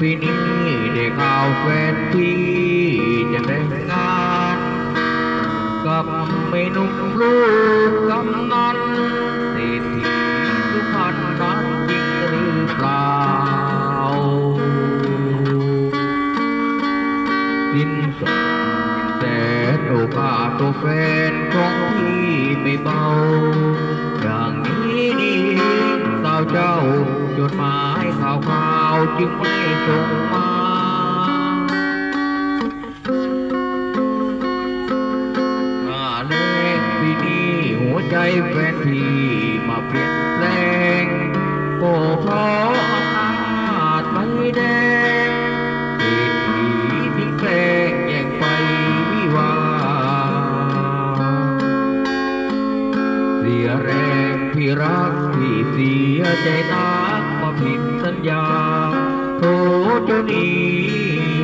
ปีนี้ได้ข่าวแฟนพี่จะแต่งงานกับไม่หนุ่มลูกกำนันเศรษฐีสุพรรณนั้นจริงหรือเปล่าสิ้นสดแต่โอกาสตัวแฟนของพี่ไม่เบา อย่างนี้นี่สาวเจ้าจดหมายข่าวข่าว ๆจึงไม่ส่งมาหน้าแรงปีนี้หัวใจแฟนพี่มาเปลี่ยนแปลงโอ้เพราะอำนาจใบแดงเศรษฐีทิ้งแกล้งแย่งไปวิวาเสียแรงพี่รักพี่เสียใจนักมา ผิดสัญญาโทษเจ้านี้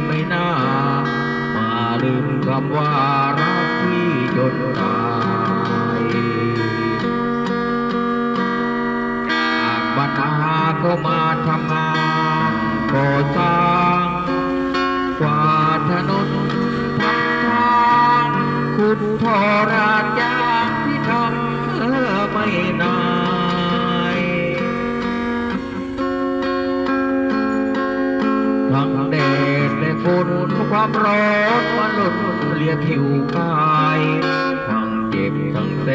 ไม่น่า มาลืมคำว่ารักที่จนตายจากบรรดาก็มาทำงานก่อสร้างกว่าถนนทำทางขุดท่อราดยางที่ทำเออไม่นาย ดและฝนความร้อนมาหล่นเลียผิวกายทั้งเจ็บทั้งแส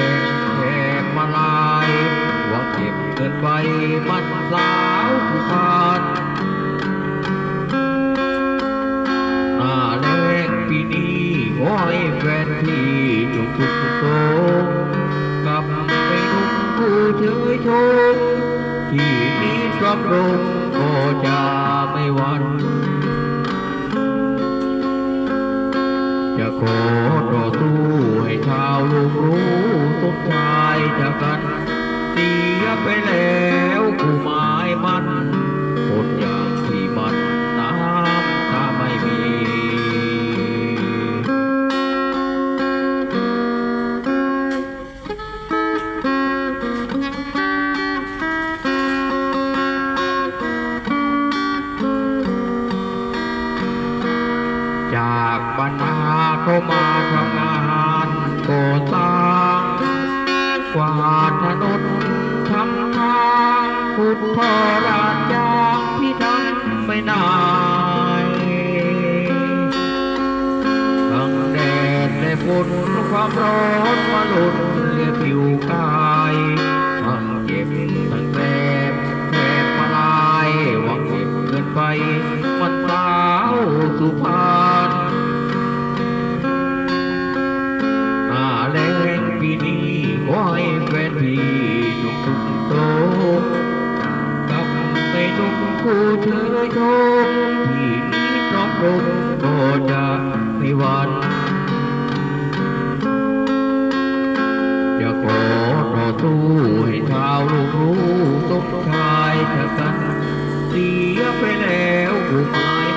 บแทบมาลายว่าเก็บเกินไปมันสาวผู้พานหน้าแรงปีนี้ขอให้แฟนพี่จงสุขโสมกับไปนุ่มผู้เชยชมที่นี้ชอบลงก็จะไม่หวัน จะขอต่อสู้ให้ชาวโลกรู้สมชายจากกันเสียไปแล้วคู่มา กวาดถนนทำทางขุดท่อราดยางพี่ทำไม่นายทั้งแดดและฝนความร้อน ให้แฟนพี่จงสุขโตกับไปจงคู่เธอชมที่นี้พร้อมลงก็จะไม่หวันจะขอต่อสู้ให้ชาวโลกรู้สมชายเธอกันเสียไปแล้วผู้หมาย